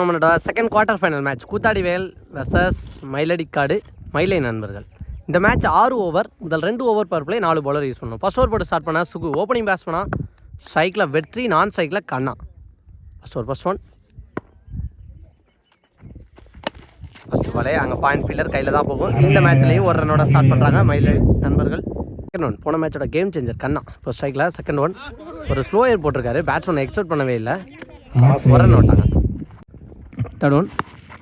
நம்மளோட second quarter final match Koothadivel versus Mayiladikkadu Mayilai நண்பர்கள். இந்த மேட்ச் ஆறு ஓவர் முதல் ரெண்டு ஓவர் பிளே நாலு பவுலர் யூஸ் பண்ணணும் ஃபர்ஸ்ட் ஓவர் போட்டு ஸ்டார்ட் பண்ணால் சுகு. ஓப்பனிங் பேட்ஸ் பண்ணால் ஸ்ட்ரைக்கில் வெற்றி நான் ஸ்ட்ரைக்கில் Kanna. First over first one first பாலே அங்கே பாயிண்ட் ஃபீல்டர் கையில் தான் போகும். இந்த மேட்ச்லேயும் ஒரு ரன்னோட ஸ்டார்ட் பண்ணுறாங்க மயிலை நண்பர்கள். செகண்ட் ஒன் போன மேட்சோட கேம் சேஞ்சர் கண்ணா. இப்போ ஸ்ட்ரைக்கில் செகண்ட் ஒன் ஒரு ஸ்லோ ஏர் போட்டிருக்காரு. பேட்ஸ்மேன் எக்ஸ்பெக்ட் பண்ணவே இல்லை. ஒரு ரன் விட்டாங்க தேர்ட் ஒன்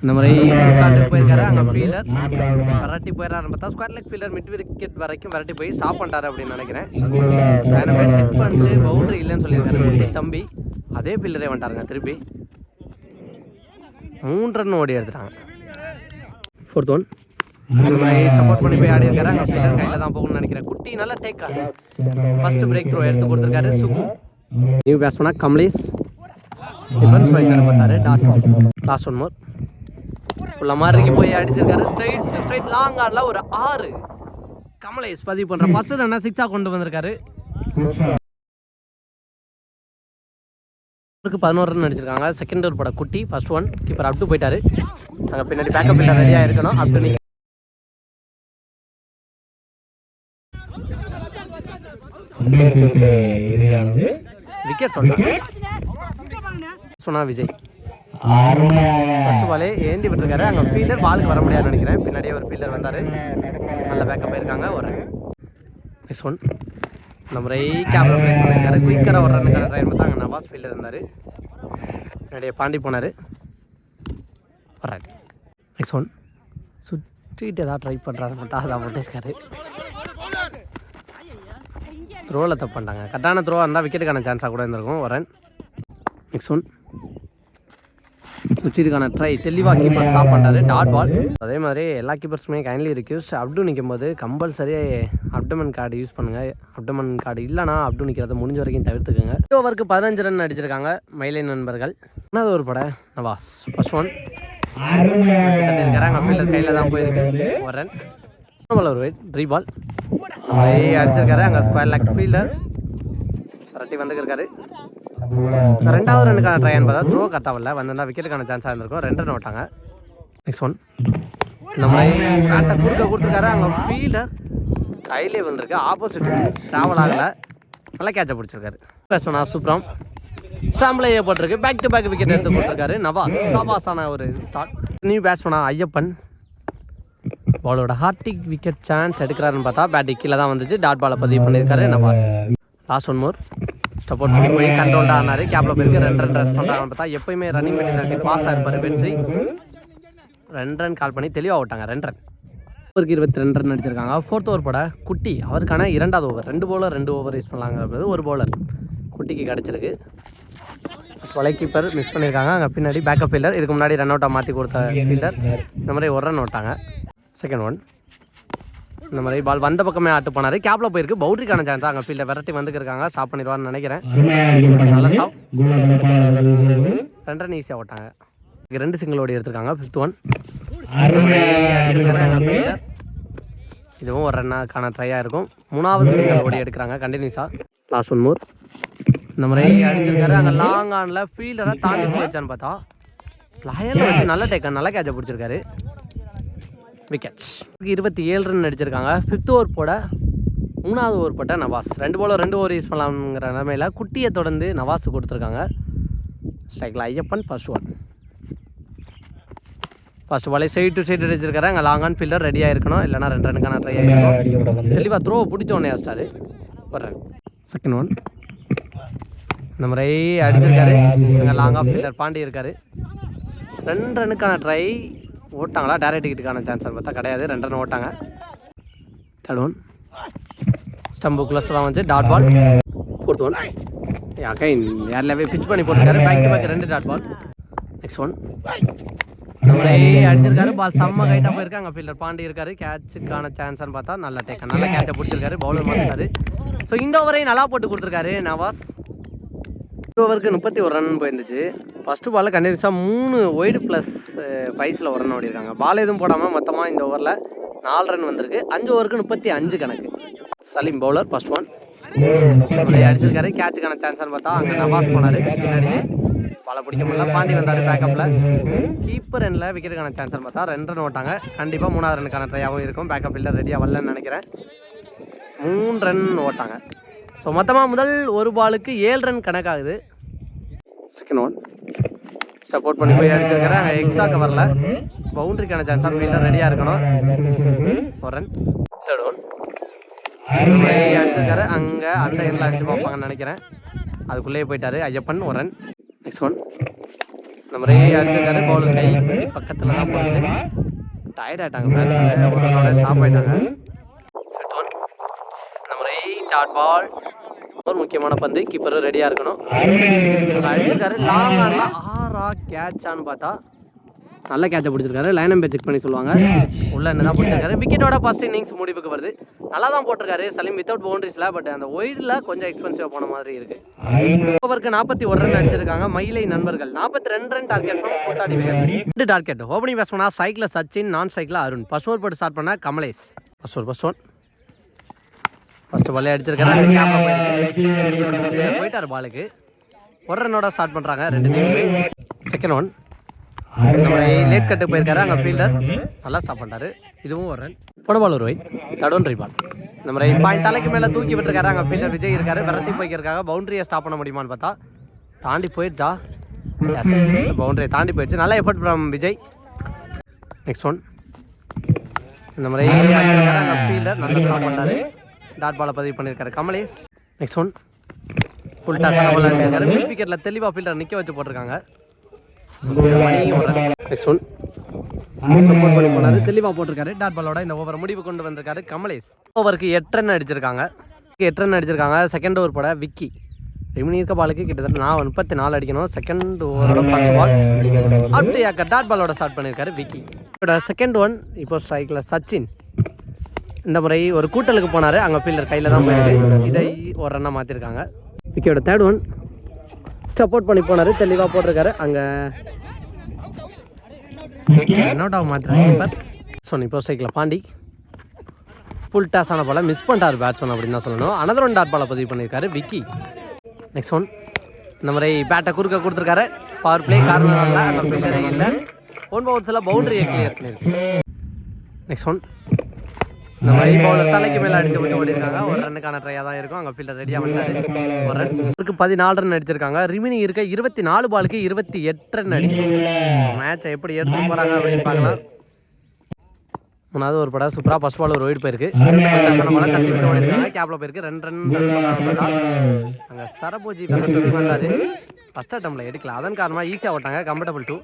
இந்த மாதிரி சாட்டுக்கு போயிருக்காரு அங்கே ஃபீல்டர் விரட்டி போயிடறாரு பார்த்தா square leg fielder mid wicket வரைக்கும் விரட்டி போய் ஸ்டாப் பண்ணிட்டாரு அப்படின்னு நினைக்கிறேன். வேணும் செக் பண்ணிட்டு பவுண்டரி இல்லைன்னு சொல்லியிருக்காரு. குட்டி தம்பி அதே ஃபீல்டரே வந்துட்டாருங்க திருப்பி. மூன்று ரன் ஓடி எடுத்துட்டாங்க. ஃபோர்த் ஒன் இந்த மாதிரி சப்போர்ட் பண்ணி போய் ஆடி இருக்காரு. அங்கே ஃபீல்டர் கையில் தான் போகணும்னு நினைக்கிறேன். குட்டி நல்லா டேக் ஃபர்ஸ்ட் பிரேக் த்ரோ எடுத்து கொடுத்துருக்காரு சுகு. நியூ பேட்ஸ்மேனா கமலேஷ். டிஃபென்ஸ் வைச்சர் பார்த்தாரு டாட் லாஸ்ட் ஒன் மோர் உள்ள மாதிரி போய் அடிச்சிருக்காரு. ஸ்ட்ரைட் ஸ்ட்ரைட் லாங் ஆடல ஒரு ஆறு. கமலேஷ் பதிவு பண்ற ஃபர்ஸ்ட் ரன்னா சிக்ஸா கொண்டு வந்திருக்காரு? பதினோரு ரன் அடிச்சிருக்காங்க செகண்ட் ஓவர் பட குட்டி first one keeper up to போயிட்டாரு. அங்கே பின்னாடி பேக்கப் இல்லை ரெடியாக இருக்கணும் அப் டு இறுதியானது விக்கெட் சொல்றாங்க சொன்னா விஜய். ஃபர்ஸ்ட் பாலே ஏந்தி விட்டுருக்காரு. அங்கே ஃபீல்டர் பாலுக்கு வர முடியாதுன்னு நினைக்கிறேன். பின்னாடியே ஒரு ஃபீல்டர் வந்தார். நல்ல பேக்கப் இருக்காங்க ஒரு நெக்ஸ்ட் ஒன் இந்த முறை கேமரா பிளேஸ் பண்ணியிருக்காரு குயிக்கராக ஒரு ரன்னுக்கான ட்ரை பார்த்தா அங்கே நவாஸ் ஃபீல்டர் இருந்தார். பின்னாடியே பாண்டி போனார். ரன் நெக்ஸ்ட் ஒன் சுற்றிட்டு ஏதாவது ட்ரை பண்ணுறாரு பார்த்தா அதான் போட்டிருக்காரு. த்ரோவில் தப்பு பண்ணிட்டாங்க. கரெக்டான த்ரோ இருந்தால் விக்கெட்டுக்கான சான்ஸாக கூட இருந்திருக்கும். ஒரு ரன் நெக்ஸ்ட் ஒன் சுச்சிருக்கான ட்ரை தெளிவாக கீப்பர் ஸ்டாப் பண்ணுறாரு டாட் பால் அதே மாதிரி எல்லா கீப்பர்ஸுமே கைண்ட்லி ரிக்யூஸ் அப்டு நிற்கும் போது கம்பல்சரி அப்டமன் கார்டு யூஸ் பண்ணுங்கள் அப்டமன் கார்டு இல்லைனா அப்டு நிற்கிறத முடிஞ்ச வரைக்கும் தவிர்த்துக்குங்க. ஓவருக்கு பதினஞ்சு ரன் அடிச்சிருக்காங்க மயிலை நண்பர்கள். என்னது ஒரு பட நவாஸ். ஃபர்ஸ்ட் ஒன் இருக்கிறாங்க ஃபீல்டர் கையில் தான் போயிருக்கு. ஒரு ரன் பால் ஒரு வெயிட் த்ரீ பால் அடிச்சிருக்காரு. அங்கே ஸ்கொயர் லேக் ஃபீல்டர் கரெக்டி வந்துருக்காரு ரெண்டாவது ரன்னுக்கான ட்ரையான்னு பார்த்தா த்ரோ கட் ஆகல வந்திருந்தா விக்கெட்டுக்கான சான்ஸாக இருந்திருக்கும். ரெண்டு ரன் விட்டாங்க நெக்ஸ்ட் ஒன் மாதிரி பேட்டை குறுக்க கொடுத்துருக்காரு. அங்கே ஃபீல்டர் கையிலே வந்திருக்கு ஆப்போசிட் ட்ராவல் ஆகலை. நல்ல கேட்சை பிடிச்சிருக்காரு. பேசுவனா சூப்ரம். ஸ்டாம்பில் ஏற்பட்டிருக்கு. பேக் டு பேக் விக்கெட் எடுத்து கொடுத்துருக்காரு. நவாஸ். சபாஸான ஒரு ஸ்டார்ட் நியூ பேட்ஸ்மேனா ஐயப்பன். பாலோட ஹார்டிக் விக்கெட் சான்ஸ் எடுக்கிறாருன்னு பார்த்தா பேட்டிங் கீழே தான் வந்துச்சு. டாட் பாலை பதிவு பண்ணியிருக்காரு Nawaz. Last one more support பண்ணி போய் கண்ட்ரோல்டாக ஆனார் கேப்பில் போயிருக்கு. ரெண்டு ரன் ரெஸ்ட் பண்ணுறாங்கன்னு பார்த்தா எப்பயுமே ரன்னிங் பண்ணி பாஸ் ஆயிருப்பார் வெற்றி ரெண்டு ரன் கால் பண்ணி தெளிவாக விட்டாங்க. ரெண்டு ரன் ஓவருக்கு இருபத்தி ரெண்டு ரன் அடிச்சிருக்காங்க. ஃபோர்த் ஓவர் போட குட்டி. அவருக்கான இரண்டாவது ஓவர் ரெண்டு பவுலர் ரெண்டு ஓவர் யூஸ் பண்ணலாங்கிறது ஒரு பவுலர் குட்டிக்கு கிடச்சிருக்கு. வலை கீப்பர் மிஸ் பண்ணியிருக்காங்க அங்கே பின்னாடி பேக்கப் ஃபீல்டர் இதுக்கு முன்னாடி ரன் அவுட்டாக மாற்றி கொடுத்த ஃபீல்டர் இந்த மாதிரி ஒரு ரன் விட்டாங்க. செகண்ட் ஒன் இந்த மாதிரி பால் வந்த பக்கமே ஆட்டு போனார். கேப்பில் போயிருக்கு. பவுண்டரிக்கான சான்ஸ் அங்கே ஃபீல்டை விரட்டி வந்துருக்காங்க ஸ்டாப் பண்ணிடுவார்னு நினைக்கிறேன். நல்ல ஸ்டாப் ரெண்டு ரன் ஈஸியாக விட்டாங்க ரெண்டு சிங்கிள் ஓடி எடுத்திருக்காங்க. ஃபிஃப்த் ஒன் இதுவும் ஒரு ரன்னாக்கான ட்ரையாக இருக்கும். மூணாவது சிங்கிள் ஓடி எடுக்கிறாங்க. கண்டினியூஸாக லாஸ்ட் ஒன் மோர் இந்த மாதிரி அடிச்சிருக்காரு. அங்கே லாங் ஆனில் ஃபீல்டரை தாண்டி போய் வச்சான்னு பார்த்தா. லயனில் வச்சு நல்ல டேக்கன் நல்ல கேட்சை பிடிச்சிருக்காரு. விக்கெட் இருபத்தி ஏழு ரன் அடிச்சிருக்காங்க ஃபிஃப்த் ஓவர் போட மூணாவது ஓவர் போட்ட நவாஸ். ரெண்டு போல ரெண்டு ஓவர் யூஸ் பண்ணலாம்ங்கிற நிலமையில குட்டியை தொடர்ந்து நவாஸ் கொடுத்துருக்காங்க. ஸ்ட்ரைக்கில் ஐயப்பன் ஃபர்ஸ்ட் ஒன் ஃபர்ஸ்ட் பாலே சைடு டு சைடு அடிச்சிருக்காரு. அங்கே லாங் ஆன் ஃபீல்டர் ரெடியாக இருக்கணும் இல்லைனா ரெண்டு ரனுக்கான ட்ரை ஆகிருக்கும் தெளிவாக த்ரோ பிடிச்ச உடனே அடிச்சிட்டாரு. ஒரு ரன் செகண்ட் ஒன் இந்த மாதிரி அடிச்சிருக்காரு. லாங் ஆஃப் ஃபீல்டர் பாண்டி இருக்காரு ரெண்டு ரனுக்கான ட்ரை ஓட்டாங்களா? டேரக்ட் டிக்கெட்டுக்கான சான்ஸ் பார்த்தா கிடையாது. ரெண்டு ரன் ஓட்டாங்க. தேர்ட் ஒன் ஸ்டம்பு க்ளஸ் தான் வந்து dot ball fourth one again யாரில் பிச் பண்ணி போட்டிருக்காரு பேக் டு பேக் ரெண்டு டாட் பால் நெக்ஸ்ட் ஒன் நம்மளே அடிச்சிருக்காரு. பால் செம்ம கைட்டாக போயிருக்கு அங்கே ஃபீல்டர் பாண்டி இருக்காரு. கேட்சுக்கான சான்ஸ்னு பார்த்தா நல்ல டேக்கன் நல்ல கேட்சை பிடிச்சிருக்காரு. பவுலர் மாட்டாரு ஸோ இந்த ஓவரையும் நல்லா போட்டு கொடுத்துருக்காரு நவாஸ். ஓவருக்கு முப்பத்தி ஒரு ரன் போயிருந்துச்சு. ஃபஸ்ட்டு பாலில் கண்டினியூஸாக மூணு ஒய்டு ப்ளஸ் பைஸில் ஒரு ரன் ஓடிருக்காங்க. பால் எதுவும் போடாமல் மொத்தமாக இந்த ஓவரில் நாலு ரன் வந்திருக்கு. அஞ்சு ஓவருக்கு முப்பத்தி அஞ்சு கணக்கு. சலீம் பவுலர் ஃபஸ்ட் ஒன் அடிச்சிருக்காரு. கேட்சுக்கான சான்ஸ்னு பார்த்தா அங்கே நவாஸ் போனார். பின்னாடியே பல பிடிக்க முடியல. பாண்டி வந்தார் பேக்கப்பில் கீப்பர் ரனில் விக்கெட்டுக்கான சான்ஸ் பார்த்தா ரெண்டு ரன் ஓட்டாங்க. கண்டிப்பாக மூணாவது ரனுக்கான ட்ரையாகவும் இருக்கும். பேக்கப் இல்லை ரெடியாக வரலன்னு நினைக்கிறேன். மூணு ரன் ஓட்டாங்க. ஸோ மொத்தமாக முதல் ஒரு பாலுக்கு ஏழு ரன் கணக்காகுது. செகண்ட் ஒன் சப்போர்ட் பண்ணி போய் அடிச்சிருக்கிறேன் அங்கே எக்ஸ்ட்ராக்கு வரல. பவுண்டரிக்கான சான்ஸாக ஃபீல்டர் ரெடியாக இருக்கணும். ஒரு ரன் தேர்ட் ஒன் அடிச்சிருக்காரு. அங்கே அந்த எண்ணில் அடிச்சு பார்ப்பாங்கன்னு நினைக்கிறேன். அதுக்குள்ளேயே போயிட்டாரு ஐயப்பன் ஒரு ரன் நெக்ஸ்ட் ஒன் இந்த மாதிரி அடிச்சிருக்காரு. பவுலர் கை பக்கத்தில் தான் போச்சு டயர்ட் ஆகிட்டாங்க ஸ்டாப் ஆகிட்டாங்க மாதிரி டாட் பால் ஒரு முக்கியமான பந்து. கீப்பரும் ரெடியாக இருக்கணும். அடிச்சிருக்காரு. லாங் ஆடல ஆறா கேட்சான்னு பார்த்தா நல்ல கேட்சை பிடிச்சிருக்காரு. லைன் நம்பர் செக் பண்ணி சொல்லுவாங்க. உள்ள என்ன தான் பிடிச்சிருக்காரு விக்கெட்டோட ஃபர்ஸ்ட் இன்னிங்ஸ் முடிவுக்கு வருது. நல்லா தான் போட்டிருக்காரு சலீம் வித்தவுட் பவுண்டரிஸில் பட் அந்த ஒயிடில் கொஞ்சம் எக்ஸ்பென்சிவாக போன மாதிரி இருக்கு. ஓவருக்கு நாற்பத்தி ஒரு ரன் அடிச்சிருக்காங்க மயிலை நண்பர்கள். நாற்பத்தி ரெண்டு ரன் டார்கெட் கூத்தாடி ரெண்டு டார்கெட் ஓப்பனிங் பேஸ் சைக்கிளில் சைக்கிள் சச்சின் நான் சைக்கிள் அருண். ஃபர்ஸ்ட் ஓவர் போட்டு ஸ்டார்ட் பண்ண Kamalesh. First over first one first பாலே அடிச்சிருக்காரு போயிட்டாரு பாலுக்கு ஒரு ரன்னோட ஸ்டார்ட் பண்ணுறாங்க ரெண்டு டீம் செகண்ட் ஒன் நம்ம லேட் கட்டு போயிருக்காரு. அங்கே ஃபீல்டர் நல்லா ஸ்டாப் பண்ணிட்டாரு. இதுவும் ஒரு ரன் போன பால் ஒரு ஒயிட் தடோன் பால் நம்ம பாயிண்ட் தலைக்கு மேலே தூக்கி விட்டுருக்காரு. அங்கே ஃபீல்டர் விஜய் இருக்காரு. விரட்டி போய்க்கிருக்காங்க பவுண்டரியை ஸ்டாப் பண்ண முடியுமான்னு பார்த்தா தாண்டி போயிடுச்சா? பவுண்டரியை தாண்டி போயிடுச்சு. நல்லா effort from Vijay. Next one இந்த மாதிரி ஃபீல்டர் நல்லா ஸ்டாப் பண்ணாரு டாட் பாலை பதிவு பண்ணியிருக்காரு. கமலேஷ் நெக்ஸ்ட் ஒன் ஃபுல் டாஸான பால் அடிச்சிருக்காரு மிட் விக்கெட்டில் தெளிவாக ஃபீல்டர் நிற்க வச்சு போட்டிருக்காங்க. நெக்ஸ்ட் ஒன் சப்போர்ட் பண்ணி போனாரு தெளிவாக போட்டிருக்காரு. டாட் பாலோட இந்த ஓவர் முடிவு கொண்டு வந்திருக்காரு கமலேஷ். ஓவருக்கு எட்டு ரன் அடிச்சிருக்காங்க. எட்டு ரன் அடிச்சிருக்காங்க. செகண்ட் ஓவர் போட விக்கி. ரெமினி இருக்க பாலுக்கு கிட்டத்தட்ட நான் முப்பத்தி நாலு அடிக்கணும். செகண்ட் ஓவரோட ஃபர்ஸ்ட் பால் அப்படியே டாட் பாலோட ஸ்டார்ட் பண்ணியிருக்காரு விக்கி. செகண்ட் ஒன் இப்போ ஸ்ட்ரைக்கில் சச்சின். இந்த முறை ஒரு கூட்டலுக்கு போனார். அங்கே ஃபீல்டர் கையில் தான் போயிருக்கு. இதை ஒரு ரன்னாக மாற்றிருக்காங்க விக்கியோட தேர்ட் ஒன் சப்போர்ட் பண்ணி போனார். தெளிவாக போட்டிருக்காரு. அங்கே நோட் ஆக மாத்திராங்க சொன்ன இப்போ சைக்கிள் பாண்டி. ஃபுல் டாஸ் ஆன பால மிஸ் பண்ணிட்டார் பேட்ஸ்மேன் அப்படின்னு தான் சொல்லணும். அனதர் ஒன் டாட் பாலை பதிவு பண்ணியிருக்காரு விக்கி நெக்ஸ்ட் ஒன் இந்த மாதிரி பேட்டை குறுக்க கொடுத்துருக்காரு. பவர் பிளே கார்னர் அந்த ஃபீல்டரே இல்லை. ஒன் பவுன்ஸில் பவுண்டரியை கிளியர் பண்ணியிருக்கு. நெக்ஸ்ட் ஒன் இந்த மாதிரி பவுலர் தலைக்கு மேலே அடிச்சு விட்டு ஓடிருக்காங்க. ஒரு ரன்னுக்கான ட்ரையாக தான் இருக்கும். அங்கே ஃபீல்டர் ரெடியாக வந்தாரு. ஒரு ரன் பதினாலு ரன் அடிச்சிருக்காங்க. ரிமினி இருக்க இருபத்தி நாலு பாலுக்கு இருபத்தி எட்டு ரன் அடிக்கும் மேட்சை எப்படி எடுத்து போகிறாங்க அப்படின்னு பார்க்கலாம். மூணாவது ஒரு படம். சூப்பராக ஃபர்ஸ்ட் பால் ஒரு ஒயிட் போயிருக்கு. கேப்ல போயிருக்கு. ரெண்டு ரன் அங்கே சரபோஜி வந்தார். ஃபஸ்ட் அட்டம்ல எடுக்கல. அதன் காரணமாக ஈஸியாக ஓட்டாங்க கம்ஃபர்டபுள் டூ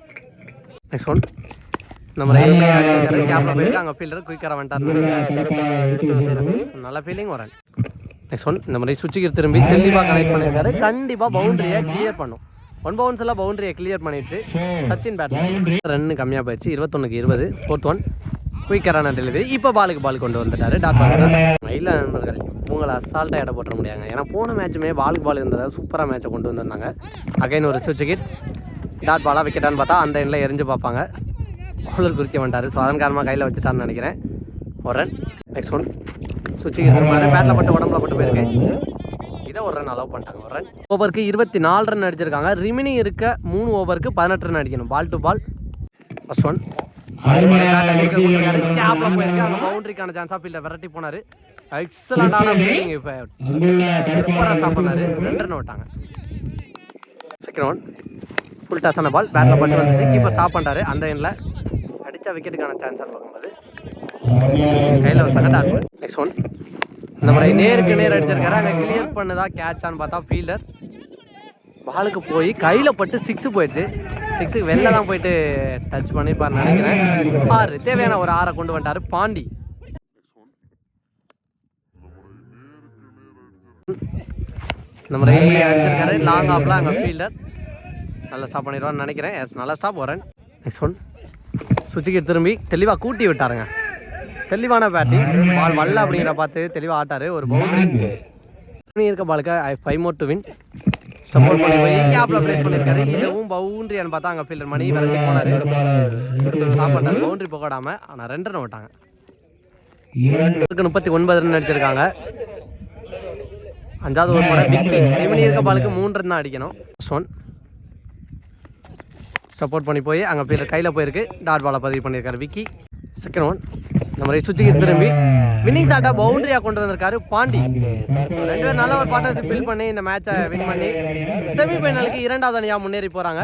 நெக்ஸ்ட் ஒன் நம்ம கேப்ல போயிருக்கு அங்கே ஃபீல்டர் குயிக்கராக வந்துட்டார் நல்ல ஃபீலிங் வரேன் நெக்ஸ்ட் ஒன் இந்த மாதிரி சுவிட்சுக்கு திரும்பி தெளிவாக கனெக்ட் பண்ணியிருக்காரு. கண்டிப்பாக பவுண்டரியை கிளியர் பண்ணும். ஒன் பவுன்ஸ் எல்லாம் பவுண்டரியை கிளியர் பண்ணிடுச்சு. சச்சின் பேட் ரன் கம்மியாக போயிடுச்சு. இருபத்தொன்னுக்கு இருபது. ஃபோர்த் ஒன் குயிக்கரான டெலிவரி இப்போ பாலுக்கு பால் கொண்டு வந்துட்டாரு. டாட் பால் மயில நண்பர்கள் உங்களை அசால்ட்டாக இட போட்டுற முடியாங்க ஏன்னா போன மேட்சுமே பாலுக்கு பால் இருந்ததால் சூப்பராக மேட்சை கொண்டு வந்திருந்தாங்க. அகைன் ஒரு சுவிட்ச் கிட் டாட் பாலாக விக்கெட்டான்னு பார்த்தா அந்த எண்ணில் எரிஞ்சு பார்ப்பாங்க. பவுலர் குறிக்க மாட்டார் ஸோ அதன் காரணமாக கையில் வச்சுட்டான்னு நினைக்கிறேன். ஒரு ரன் நெக்ஸ்ட் ஒன் சுவிட்ச் மாதிரி பேட்டில் பட்டு உடம்புல பட்டு போயிருக்கு. இதை ஒரு ரன் அலோவ் பண்ணிட்டாங்க ஒரு ரன் ஓவருக்கு இருபத்தி நாலு ரன் அடிச்சிருக்காங்க. ரிமினி இருக்க மூணு ஓவருக்கு பதினெட்டு ரன் அடிக்கணும். Ball to ball first one பவுண்டரிக்கான chance off fielder விரட்டி போனாரு. எக்ஸலண்டான ஃபீல்டிங் இப்போ சூப்பராக பண்ணாரு ரெண்டு ரன் விட்டாங்க. செகண்ட் ஒன் ஃபுல் டஸான பால் பேட்டில் பட்டு வந்துச்சு. கீப்பர் ஸ்டாப் அந்த எண்ணில் அடித்தா விக்கெட்டுக்கான சான்ஸாக பார்க்கும்போது. கையில் ஒரு டாட் இருக்கும் நெக்ஸ்ட் ஒன் இந்த மாதிரி நேருக்கு நேர் அடிச்சிருக்காரு. அங்கே கிளியர் பண்ணதா கேட்சான்னு பார்த்தா ஃபீல்டர் பாலுக்கு போய் கையில் பட்டு சிக்ஸு போயிடுச்சு. சிக்ஸுக்கு வெளில தான் போயிட்டு டச் பண்ணியிருப்பார் நினைக்கிறேன். ஆறு. தேவையான ஒரு ஆறை கொண்டு வந்துட்டார் பாண்டி. இந்த மாதிரி அடிச்சிருக்காரு. லாங் ஆஃப்லாம் அங்கே ஃபீல்டர் நல்லா ஸ்டாப் பண்ணிடுவான்னு நினைக்கிறேன். எஸ் நல்லா ஸ்டாப் வரேன் நெக்ஸ்ட் ஒன் சுவிட்சுக்கு திரும்பி தெளிவாக கூட்டி விட்டாருங்க. தெளிவான பேட்டிங் பால் வல்ல அப்படிங்கிற பார்த்து தெளிவாக ஆட்டாரு. ஒரு பவுண்டரி இருக்க பாலுக்கு five more to win support பண்ணி போய் கேப்ல பிளேஸ் பண்ணிருக்காரு. இதுவும் பவுண்டரியான்னு பார்த்தா அங்கே ஃபீல்டர் மணி விரட்டி போனாரு. ஸ்டாப் பண்ணாரு பவுண்டரி போகாடாம ஆனால் ரெண்டு ரன் விட்டாங்க. முப்பத்தி ஒன்பது ரன் அடிச்சிருக்காங்க. அஞ்சாவது ஒரு முறை விக்கி ரெமினி இருக்க பாலுக்கு மூணு ரன் தான் அடிக்கணும். ஒன் சப்போர்ட் பண்ணி போய் அங்கே பேர் கையில் போயிருக்கு. டாட் பாலை பதிவு பண்ணியிருக்காரு விக்கி செகண்ட் ஒன் நம்ம மாதிரி சுற்றிக்கு திரும்பி வின்னிங் ஷாட்டை பவுண்டரியாக கொண்டு வந்திருக்காரு பாண்டி. ரெண்டு பேரும் நல்ல ஒரு பார்ட்னர்ஷிப் பில் பண்ணி இந்த மேட்சை வின் பண்ணி செமிஃபைனலுக்கு இரண்டாவது அணியாக முன்னேறி போகிறாங்க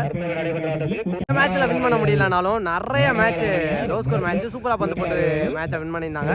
இந்த மேட்ச்சில் வின் பண்ண முடியலனாலும் நிறைய மேட்ச் லோ ஸ்கோர் மேட்ச் சூப்பராக பந்து போட்டு மேட்சை வின் பண்ணியிருந்தாங்க.